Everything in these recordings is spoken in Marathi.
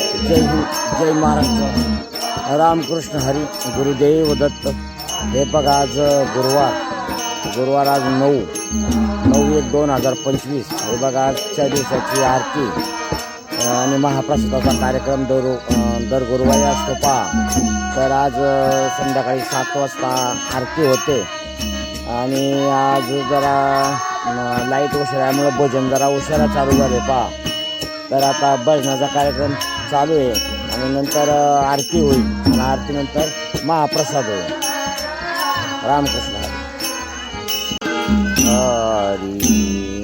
जय जय महाराष्ट्र. रामकृष्ण हरी गुरुदेव दत्त. हे बघा आज गुरुवार. गुरुवार आज नऊ. नऊ एक दोन हजार पंचवीस. हे बघा आजच्या दिवसाची आरती. आणि महाप्रसादाचा कार्यक्रम दर दर गुरुवारी असतो पहा. तर आज संध्याकाळी सात वाजता आरती होते. आणि आज जरा लाइट उशिरामुळं भजन जरा उशिरा चालू झाले पहा. तर आता भजनाचा कार्यक्रम चालू आहे. आणि नंतर आरती होईल. आणि आरतीनंतर महाप्रसाद होईल. Ramakrishna Hari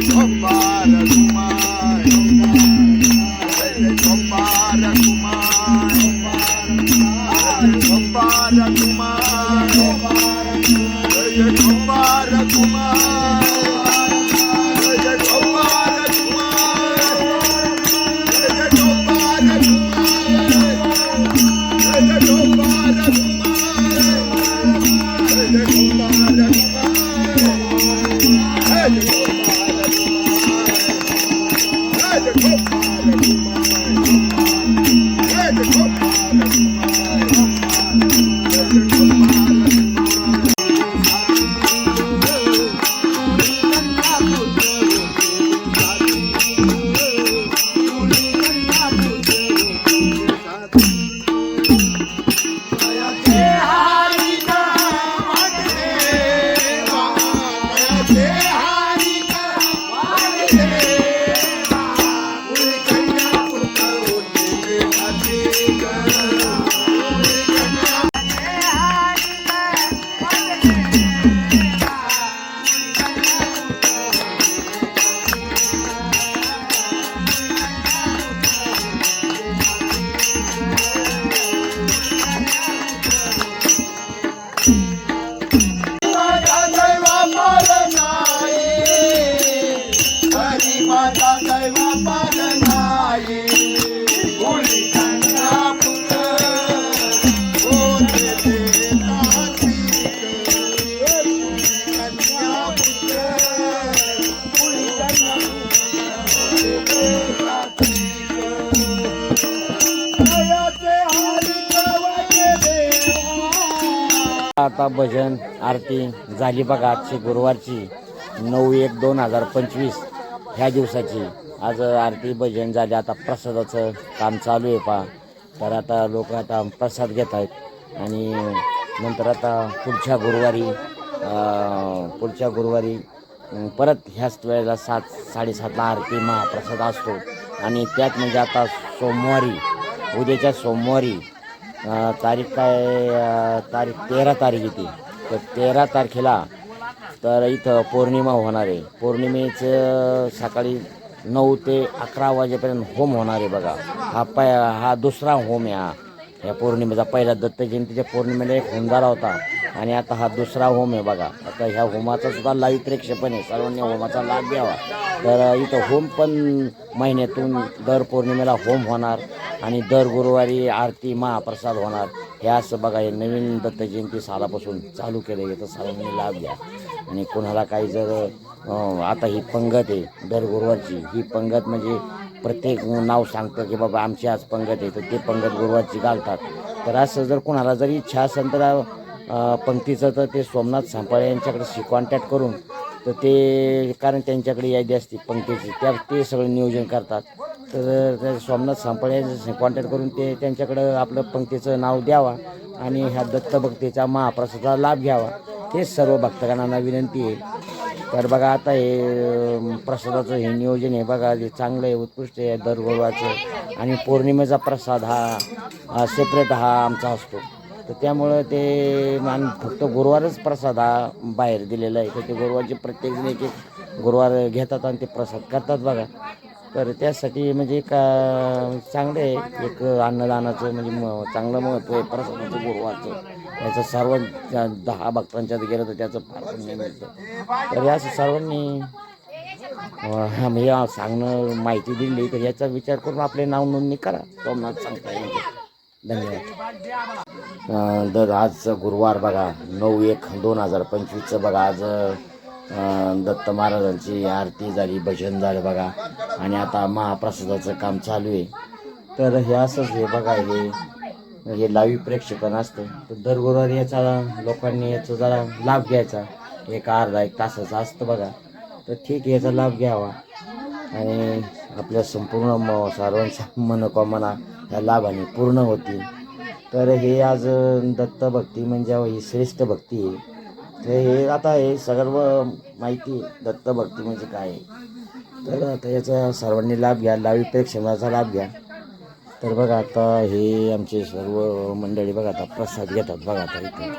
Jump Ei, ei. आता भजन आरती झाली बघा आजची गुरुवारची. नऊ एक दोन हजार पंचवीस. ह्या दिवसाची. आज आरती भजन झाली. आता प्रसादाचं काम चालू आहे पा तर आता लोक आता प्रसाद घेत आहेत आणि नंतर आता पुढच्या गुरुवारी पुढच्या गुरुवारी परत ह्याच वेळेला सात साडेसातला आरती महाप्रसाद असतो. आणि त्यात म्हणजे आता सोमवारी उद्याच्या सोमवारी तारीख काय तारीख तेरा तारीख येते. तर तेरा तारखेला तर इथं पौर्णिमा होणार आहे. पौर्णिमेचं सकाळी नऊ ते अकरा वाजेपर्यंत होम होणार आहे बघा. हा पै हा दुसरा होम आहे हा. या पौर्णिमेचा पहिला दत्त जयंतीच्या पौर्णिमेला एक होम झाला होता. आणि आता हा दुसरा होम आहे बघा. आता ह्या होमाचा सुद्धा लाईव्ह प्रेक्षेपण आहे. सर्वांनी होमाचा लाभ घ्यावा. तर इथं होम पण महिन्यातून दर पौर्णिमेला होम होणार आणि दर गुरुवारी आरती महाप्रसाद होणार. हे असं बघा हे नवीन दत्त जयंती सालापासून चालू केलं आहे तर सर्वांनी लाभ घ्या. आणि कोणाला काही जर आता ही पंगत आहे दर गुरुवारची ही पंगत म्हणजे प्रत्येक नाव सांगतं की बाबा आमची आज पंगत आहे. तर ते पंगत गुरुवारची घालतात. तर असं जर कोणाला जर इच्छा असेल तर पंक्तीचं तर ते सोमनाथ सांपाळे यांच्याकडे कॉन्टॅक्ट करून तर ते कारण त्यांच्याकडे यादी असते पंक्तीची त्या ते सगळं नियोजन करतात. तर त्या सोमनाथ सांपाळे कॉन्टॅक्ट करून ते त्यांच्याकडं आपलं पंक्तीचं नाव द्यावा आणि ह्या दत्तभक्तीचा महाप्रसादाचा लाभ घ्यावा. हे सर्व भक्तगणांना विनंती आहे. तर बघा आता हे प्रसादाचं हे नियोजन आहे बघा जे चांगलं आहे उत्कृष्ट आहे दर आणि पौर्णिमेचा प्रसाद हा सेपरेट हा आमचा असतो. तर त्यामुळं ते मान फक्त गुरुवारच प्रसाद हा बाहेर दिलेला आहे. तर ते गुरुवारचे प्रत्येकजण एक एक गुरुवार घेतात आणि ते प्रसाद करतात बघा. तर त्यासाठी म्हणजे का चांगलं आहे. एक अन्नदानाचं म्हणजे म चांगलं महत्त्व आहे. प्रसादाचं गुरुवारचं. याचं सर्व दहा भक्तांच्यात गेलं तर त्याचं फार पुण्य मिळतं. तर या सर्वांनी अं, आम्ही सांगणं माहिती दिली. तर याचा विचार करून आपले नाव नोंदणी करा. सोमनाथ सांगता येईल. धन्यवाद. दर आज गुरुवार बघा नऊ एक दोन हजार पंचवीसचं बघा आज दत्त महाराजांची आरती झाली भजन झालं बघा. आणि आता महाप्रसादाचं काम चालू आहे. तर हे असंच हे बघा हे हे लाईव्ह प्रेक्षेपण असतं. तर दर गुरुवारी याचा लोकांनी याचा जरा लाभ घ्यायचा. एक अर्धा एक तासाचा असतं बघा. तर ठीक याचा लाभ घ्यावा. आणि आपल्या संपूर्ण म सर्वांच्या मनोकामना ह्या लाभाने पूर्ण होतील. तर हे आज दत्तभक्ती म्हणजे ही श्रेष्ठ भक्ती आहे. तर हे आता हे सर्व माहिती दत्तभक्ती म्हणजे काय आहे? तर आता याचा सर्वांनी लाभ घ्या लावी प्रेक्षणाचा लाभ घ्या. तर बघा आता हे आमचे सर्व मंडळी बघा आता प्रसाद घेतात बघा आता इथं.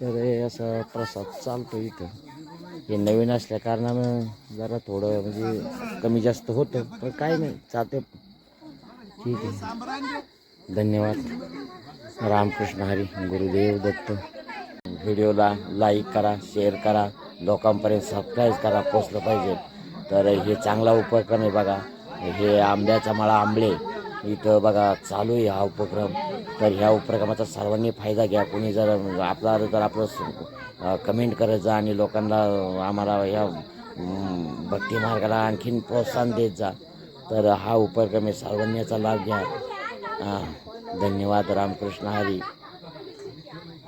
तर हे असं प्रसाद चालतो इथं. हे नवीन असल्या कारणानं जरा थोडं म्हणजे कमी जास्त होतं पण काय नाही चालते ठीक आहे. धन्यवाद. रामकृष्ण हरी गुरुदेव दत्त. व्हिडिओला लाईक करा शेअर करा लोकांपर्यंत सबस्क्राईब करा पोचलं पाहिजे. तर हे चांगला उपक्रम आहे बघा. हे आंब्याचा मला आंबळे इथं बघा चालू आहे हा उपक्रम. तर ह्या उपक्रमाचा सर्वांनी फायदा घ्या. कोणी जर आपला जर आपलं कमेंट करत जा आणि लोकांना आम्हाला ह्या भक्ती मार्गाला आणखीन प्रोत्साहन देत जा. तर हा उपक्रम आहे. सर्वांनी याचा लाभ घ्या. धन्यवाद. रामकृष्ण हरी.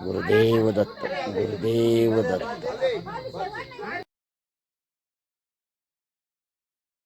गुरुदेव दत्त. गुरुदेव दत्त.